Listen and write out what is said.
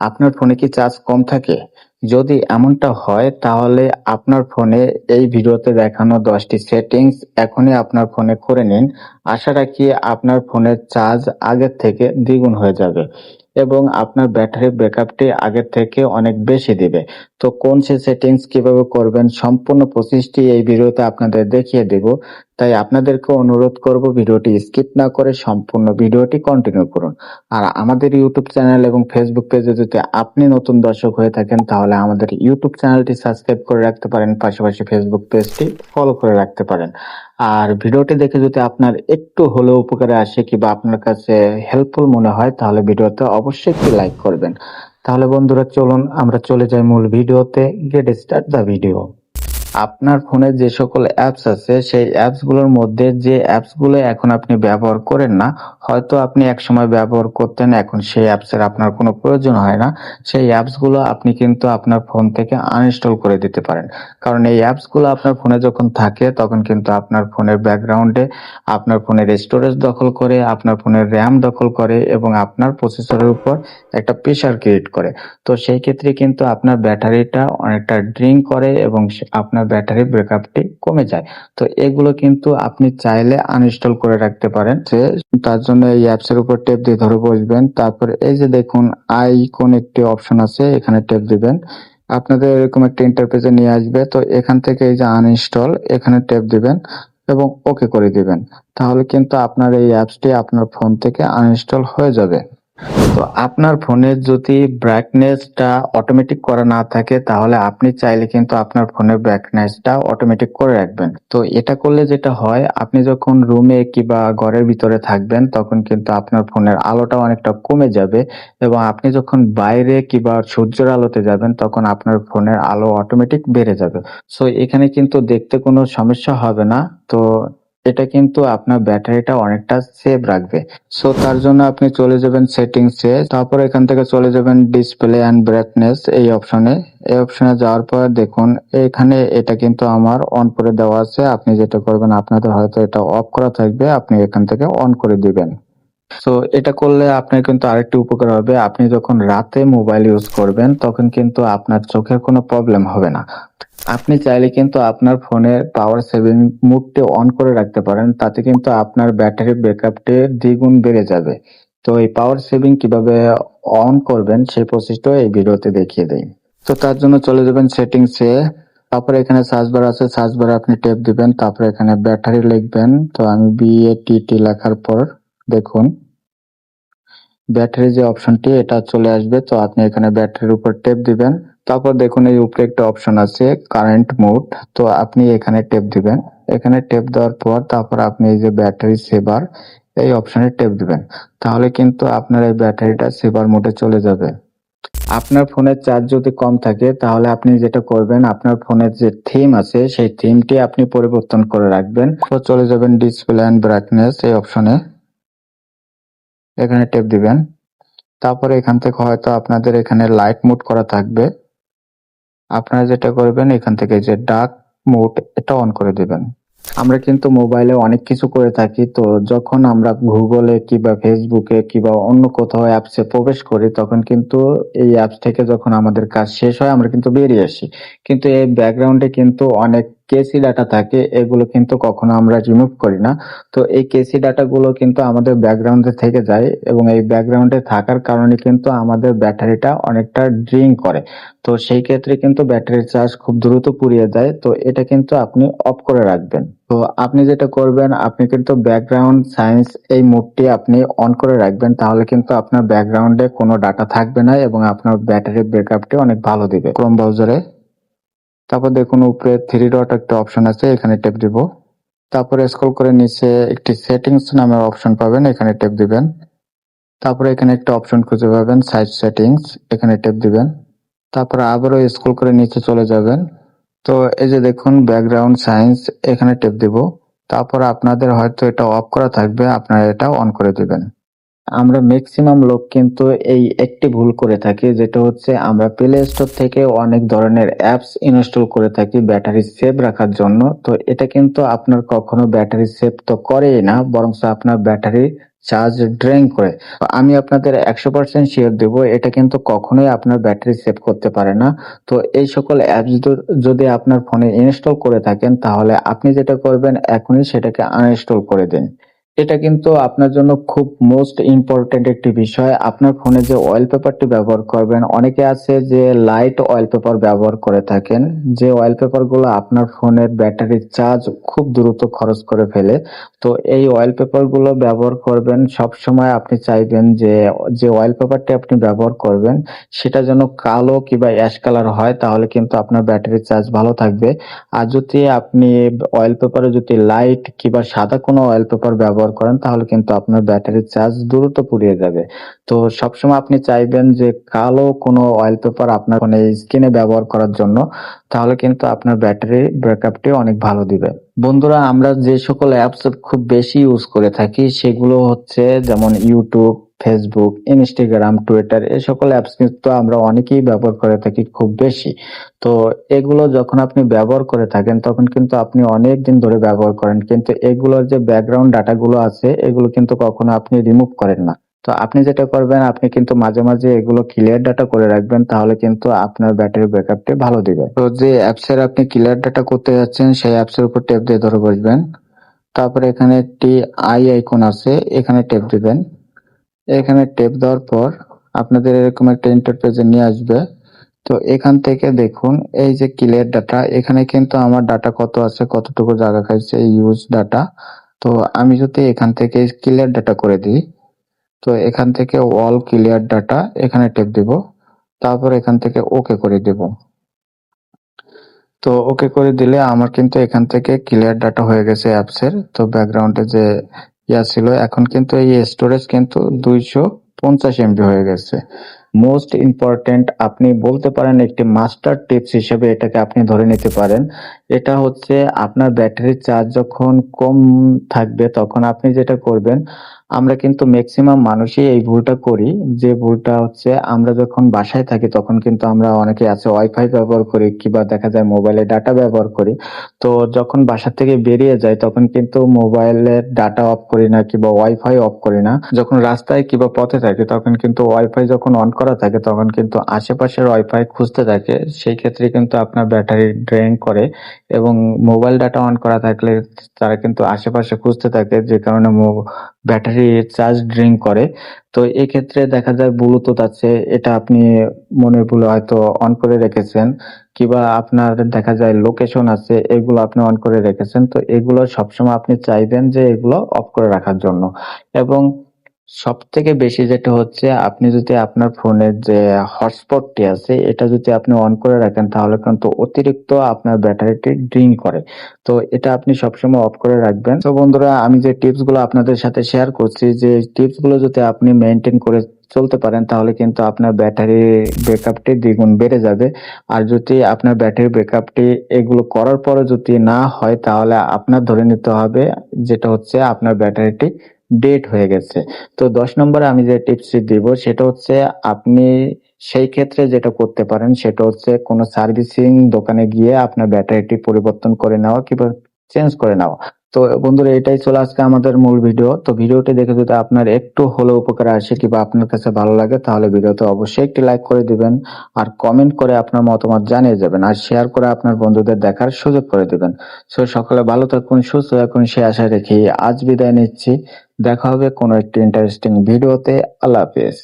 আপনার ফোনে কি চার্জ কম থাকে? যদি এমনটা হয়, তাহলে আপনার ফোনে এই ভিডিওতে দেখানো দশটি সেটিংস এখনই আপনার ফোনে করে নিন। আশা রাখি আপনার ফোনের চার্জ আগের থেকে দ্বিগুণ হয়ে যাবে এবং আপনার ব্যাটারি ব্যাকআপটি আগের থেকে অনেক বেশি দিবে। তো কোন সে সেটিংস কীভাবে করবেন, সম্পূর্ণ প্রসেসটি এই ভিডিওতে আপনাদের দেখিয়ে দেব। তাই আপনাদেরকে অনুরোধ করব ভিডিওটি স্কিপ না করে সম্পূর্ণ ভিডিওটি কন্টিনিউ করুন। আর আমাদের ইউটিউব চ্যানেল এবং ফেসবুক পেজে যদি আপনি নতুন দর্শক হয়ে থাকেন, তাহলে আমাদের ইউটিউব চ্যানেলটি সাবস্ক্রাইব করে রাখতে পারেন, পাশাপাশি ফেসবুক পেজটি ফলো করে রাখতে পারেন। আর ভিডিওটি দেখে যদি আপনার একটু হলেও উপকারে আসে কিংবা আপনার কাছে হেল্পফুল মনে হয়, তাহলে ভিডিওতে অবশ্যই একটি লাইক করবেন। তাহলে বন্ধুরা, চলুন আমরা চলে যাই মূল ভিডিওতে। গেট স্টার্ট দ্য ভিডিও আপনার ফোনে যে সকল অ্যাপস আছে, সেই অ্যাপসগুলোর মধ্যে যে অ্যাপসগুলো এখন আপনি ব্যবহার করেন না, হয়তো আপনি একসময় ব্যবহার করতেন, এখন সেই অ্যাপসের আপনার কোনো প্রয়োজন হয় না। সেই অ্যাপসগুলো আপনি কিন্তু আপনার ফোন থেকে আনইনস্টল করে দিতে পারেন। কারণ এই অ্যাপসগুলো আপনার ফোনে যখন থাকে, তখন কিন্তু আপনার ফোনের ব্যাকগ্রাউন্ডে আপনার ফোনের স্টোরেজ দখল করে, আপনার ফোনের র্যাম দখল করে এবং আপনার প্রসেসরের উপর একটা প্রেশার ক্রিয়েট করে। তো সেই ক্ষেত্রে কিন্তু আপনার ব্যাটারিটা অনেকটা ড্রিঙ্ক করে এবং আপনার ব্যাটারি ব্যাকআপটি কমে যায়। তো এগুলো কিন্তু আপনি চাইলে আনইনস্টল করে রাখতে পারেন। যে তার জন্য এই অ্যাপস এর উপর টেপ দিয়ে ধরে বসবেন। তারপর এই যে দেখুন আইকন একটি অপশন আছে, এখানে টেপ দিবেন। আপনাদের এরকম একটা ইন্টারফেসে নিয়ে আসবে। তো এখান থেকে এই যে আনইনস্টল এখানে টেপ দিবেন এবং ওকে করে দিবেন। তাহলে কিন্তু আপনার এই অ্যাপসটি আপনার ফোন থেকে আনইনস্টল হয়ে যাবে। তো আপনার ফোনের যদি ব্রাইটনেসটা অটোমেটিক করা না থাকে, তাহলে আপনি চাইলে কিন্তু আপনার ফোনের ব্রাইটনেসটা অটোমেটিক করে রাখবেন। তো এটা করলে যেটা হয়, আপনি যখন রুমে কিংবা ঘরের ভিতরে থাকবেন, তখন কিন্তু আপনার ফোনের আলোটা অনেকটা কমে যাবে এবং আপনি যখন বাইরে কিংবা সূর্যের আলোতে যাবেন, তখন আপনার ফোনের আলো অটোমেটিক বেড়ে যাবে। সো এখানে কিন্তু দেখতে কোনো সমস্যা হবে না। তো এটা কিন্তু আপনার ব্যাটারিটা অনেকটা সেভ রাখবে। সো তার জন্য আপনি চলে যাবেন সেটিংসে তারপর এখান থেকে চলে যাবেন ডিসপ্লে অ্যান্ড ব্রাইটনেস এই অপশনে এই অপশনে যাওয়ার পর দেখুন, এখানে এটা কিন্তু আমার অন করে দেওয়া আছে। আপনি যেটা করবেন, আপনাদের হয়তো এটা অফ করা থাকবে, আপনি এখান থেকে অন করে দিবেন। সো এটা করলে আপনার কিন্তু আরেকটি উপকার হবে। আপনি যখন রাতে মোবাইল ইউজ করবেন, তখন কিন্তু আপনার চোখের কোনো প্রবলেম হবে না। আপনি চাইলে কিন্তু আপনার ফোনের পাওয়ার সেভিং মুডটি অন করে রাখতে পারেন, তাতে কিন্তু আপনার ব্যাটারি ব্যাকআপটি দ্বিগুণ বেড়ে যাবে। তো এই পাওয়ার সেভিং কীভাবে অন করবেন সেই প্রসেসটা এই ভিডিওতে দেখিয়ে দেই। তো তার জন্য চলে যাবেন সেটিংসে তারপরে এখানে সার্চ বার আছে সার্চ বারে আপনি ট্যাপ দিবেন, তারপরে এখানে ব্যাটারি লিখবেন। তো আমি বিএটিটি লেখার পর দেখুন ব্যাটারি যে অপশনটি, এটা চলে আসবে। তো আপনি এখানে ব্যাটারির উপর টেপ দিবেন। তারপর দেখুন, এই উপরে একটা অপশন আছে কারেন্ট মোড তো আপনি এখানে টেপ দিবেন। এখানে টেপ দেওয়ার পর তারপর আপনি এই যে ব্যাটারি সেভার, এই অপশনে টেপ দিবেন। তাহলে কিন্তু আপনার এই ব্যাটারিটা সেভার মোডে চলে যাবে। আপনার ফোনের চার্জ যদি কম থাকে, তাহলে আপনি যেটা করবেন, আপনার ফোনের যে থিম আছে, সেই থিমটি আপনি পরিবর্তন করে রাখবেন। তো চলে যাবেন ডিসপ্লে অ্যান্ড ব্রাইটনেস এই অপশনে। এখানে টেপ দিবেন। তারপরে এখান থেকে হয়তো আপনাদের এখানে লাইট মোড করা থাকবে। আপনারা যেটা করবেন, এখান থেকে যে ডার্ক মোড এটা অন করে দিবেন। আমরা কিন্তু মোবাইলে অনেক কিছু করে থাকি, তো যখন আমরা গুগলে কিংবা ফেসবুকে কিংবা অন্য কোথাও অ্যাপসে প্রবেশ করি, তখন কিন্তু এই অ্যাপস থেকে যখন আমাদের কাজ শেষ হয়, আমরা কিন্তু বেরিয়ে আসি। কিন্তু এই ব্যাকগ্রাউন্ডে কিন্তু অনেক কেসি ডাটা থাকে, এগুলো কিন্তু কখনো আমরা রিমুভ করি না। তো এই কেসি ডাটাগুলো কিন্তু আমাদের ব্যাকগ্রাউন্ডে থেকে যায় এবং এই ব্যাকগ্রাউন্ডে থাকার কারণে কিন্তু আমাদের ব্যাটারিটা অনেকটা ড্রিঙ্ক করে। তো সেই ক্ষেত্রে কিন্তু ব্যাটারির চার্জ খুব দ্রুত পুড়িয়ে যায়, তো এটা কিন্তু আপনি অফ করে রাখবেন। তো আপনি যেটা করবেন, আপনি কিন্তু ব্যাকগ্রাউন্ড সায়েন্স এই মোডটি আপনি অন করে রাখবেন, তাহলে কিন্তু আপনার ব্যাকগ্রাউন্ডে কোনো ডাটা থাকবে না এবং আপনার ব্যাটারি ব্যাকআপটি অনেক ভালো দিবে। ক্রোম ব্রাউজারে তারপর দেখুন উপরে থ্রি ডট একটা অপশন আছে, এখানে টেপ দিব। তারপরে স্ক্রল করে নিচে একটি সেটিংস নামের অপশন পাবেন, এখানে টেপ দিবেন। তারপরে এখানে একটা অপশন খুঁজে পাবেন সাইজ সেটিংস এখানে টেপ দিবেন। তারপরে আবারও স্ক্রল করে নিচে চলে যাবেন। তো এই যে দেখুন ব্যাকগ্রাউন্ড সায়েন্স এখানে টেপ দিব। তারপর আপনাদের হয়তো এটা অফ করা থাকবে, আপনারা এটা অন করে দিবেন। আমরা ম্যাক্সিমাম লোক কিন্তু এই একটি ভুল করে থাকি, যেটা হচ্ছে আমরা প্লে স্টোর থেকে অনেক ধরনের অ্যাপস ইনস্টল করে থাকি ব্যাটারি সেভ রাখার জন্য। তো এটা কিন্তু আপনার কখনো ব্যাটারি সেভ তো করেই না বরং আপনার ব্যাটারি চার্জ ড্রেন করে। আমি আপনাদের একশো পার্সেন্ট শিওর দেবো, এটা কিন্তু কখনোই আপনার ব্যাটারি সেভ করতে পারে না। তো এই সকল অ্যাপস যদি আপনার ফোনে ইনস্টল করে থাকেন, তাহলে আপনি যেটা করবেন, এখনই সেটাকে আনইনস্টল করে দিন। এটা কিন্তু আপনার জন্য খুব মোস্ট ইম্পর্টেন্ট একটি বিষয়। আপনার ফোনে যে অয়েল পেপারটি ব্যবহার করবেন, অনেকে আছে যে লাইট অয়েল পেপার ব্যবহার করে থাকেন। যে অয়েল পেপারগুলো আপনার ফোনের ব্যাটারি চার্জ খুব দ্রুত খরচ করে ফেলে। তো এই অয়েল পেপারগুলো ব্যবহার করবেন সব সময় আপনি চাইবেন যে যে অয়েল পেপারটি আপনি ব্যবহার করবেন, সেটা যেন কালো কিংবা অ্যাশ কালার হয়, তাহলে কিন্তু আপনার ব্যাটারি চার্জ ভালো থাকবে। আর যদি আপনি অয়েল পেপারে যদি লাইট কিংবা সাদা কোনো অয়েল পেপার ব্যবহার করেন, তাহলে কিন্তু আপনার ব্যাটারি চার্জ দ্রুত পুড়িয়ে যাবে। তো সবসময় আপনি চাইবেন যে কালো কোনো অয়েল পেপার আপনার ফোনে স্ক্রিনে ব্যবহার করার জন্য, তাহলে কিন্তু আপনার ব্যাটারি ব্যাকআপটি অনেক ভালো দিবে। বন্ধুরা, আমরা যে সকল অ্যাপস খুব বেশি ইউজ করে থাকি, সেগুলো হচ্ছে যেমন ইউটিউব ফেসবুক ইনস্টাগ্রাম টুইটার এই সকল অ্যাপস কিন্তু আমরা অনেকেই ব্যবহার করে থাকি খুব বেশি। তো এগুলো যখন আপনি ব্যবহার করে থাকেন, তখন কিন্তু আপনি অনেক দিন ধরে ব্যবহার করেন। কিন্তু এগুলোর যে ব্যাকগ্রাউন্ড ডাটাগুলো আছে, এগুলো কিন্তু কখনো আপনি রিমুভ করেন না। তো আপনি যেটা করবেন, আপনি কিন্তু মাঝে মাঝে এগুলো ক্লিয়ার ডাটা করে রাখবেন, তাহলে কিন্তু আপনার ব্যাটারি ব্যাকআপটি ভালো দিবে। তো যে অ্যাপসের আপনি ক্লিয়ার ডাটা করতে যাচ্ছেন, সেই অ্যাপসের উপর টেপ দিয়ে ধরে বসবেন। তারপরে এখানে একটি আই আইকন আছে, এখানে টেপ দিবেন। এখানে টেপ দেওয়ার পর আপনাদের এরকম একটা ইন্টারপেজে নিয়ে আসবে। তো এখান থেকে দেখুন, এই যে ক্লিয়ার ডাটা এখানে কিন্তু আমার ডাটা কত আছে, কতটুকু জায়গা খাইছে ইউজ ডাটা তো আমি যদি এখান থেকে ক্লিয়ার ডাটা করে দিই, তো এখান থেকে অল ক্লিয়ার ডাটা এখানে টেপ দিব, তারপর এখান থেকে ওকে করে দেব। তো ওকে করে দিলে আমার কিন্তু এখান থেকে ক্লিয়ার ডাটা হয়ে গেছে অ্যাপসের তো ব্যাকগ্রাউন্ডে যে ইয়া ছিল। এখন কিন্তু এই স্টোরেজ কিন্তু দুইশো পঞ্চাশ এমবি হয়ে গেছে। মোস্ট ইম্পর্টেন্ট আপনি বলতে পারেন একটি মাস্টার টিপস হিসেবে এটাকে আপনি ধরে নিতে পারেন। এটা হচ্ছে আপনার ব্যাটারির চার্জ যখন কম থাকবে, তখন আপনি যেটা করবেন আমরা কিন্তু ম্যাক্সিমাম মানুষই এই ভুলটা করি। যে ভুলটা হচ্ছে আমরা যখন বাসায় থাকি, তখন কিন্তু আমরা অনেকে আছে ওয়াইফাই ব্যবহার করি কিংবা দেখা যায় মোবাইলে ডাটা ব্যবহার করি। তো যখন বাসা থেকে বেরিয়ে যাই, তখন কিন্তু মোবাইলের ডাটা অফ করি না কিংবা ওয়াইফাই অফ করি না। যখন রাস্তায় কিংবা পথে থাকি, তখন কিন্তু ওয়াইফাই যখন অন করা থাকে, তখন কিন্তু আশেপাশের ওয়াইফাই খুঁজতে থাকে। সেই ক্ষেত্রে কিন্তু আপনার ব্যাটারি ড্রেন করে এবং মোবাইল ডাটা অন করা থাকলে তারা কিন্তু আশেপাশে খুঁজতে থাকে, যে কারণে ব্যাটারি চার্জ ড্রিঙ্ক করে। তো এক্ষেত্রে দেখা যায় ব্লুটুথ আছে, এটা আপনি মনে ভুলে হয়তো অন করে রেখেছেন, কিবা আপনার দেখা যায় লোকেশন আছে, এগুলো আপনি অন করে রেখেছেন। তো এগুলো সবসময় আপনি চাইবেন যে এগুলো অফ করে রাখার জন্য। এবং সব থেকে বেশি যেটা হচ্ছে, আপনি যদি আপনার ফোনের যে হটস্পটটি আছে, এটা যদি আপনি অন করে রাখেন, তাহলে কিন্তু অতিরিক্ত আপনার ব্যাটারিটি ড্রিঙ্ক করে। তো এটা আপনি সবসময় অফ করে রাখবেন। তো বন্ধুরা, আমি যে টিপসগুলো আপনাদের সাথে শেয়ার করছি, যে টিপসগুলো যদি আপনি মেনটেন করে চলতে পারেন, তাহলে কিন্তু আপনার ব্যাটারি ব্যাকআপটি দ্বিগুণ বেড়ে যাবে। আর যদি আপনার ব্যাটারি ব্যাকআপটি এগুলো করার পরে যদি না হয়, তাহলে আপনার ধরে নিতে হবে, যেটা হচ্ছে আপনার ব্যাটারিটি ডেট হয়ে গেছে। তো দশ নম্বরে আমি যে টিপসটি দিব, সেটা হচ্ছে আপনি সেই ক্ষেত্রে যেটা করতে পারেন, সেটা হচ্ছে কোনো সার্ভিসিং দোকানে গিয়ে আপনার ব্যাটারিটি পরিবর্তন করে নেওয়া কিংবা চেঞ্জ করে নেওয়া। তো বন্ধুরা, এটাই চলে আজকে আমাদের মূল ভিডিও তো ভিডিওটি দেখে যদি আপনার একটু হলেও উপকার আসে কিংবা আপনার কাছে ভালো লাগে, তাহলে ভিডিওতে অবশ্যই একটি লাইক করে দিবেন আর কমেন্ট করে আপনার মতামত জানিয়ে যাবেন আর শেয়ার করে আপনার বন্ধুদের দেখার সুযোগ করে দিবেন। সো সকলে ভালো থাকুন, সুস্থ থাকুন, সে আশা রেখে আজ বিদায় নিচ্ছি। দেখা হবে কোনো একটি ইন্টারেস্টিং ভিডিওতে আল্লাহ হাফেজ।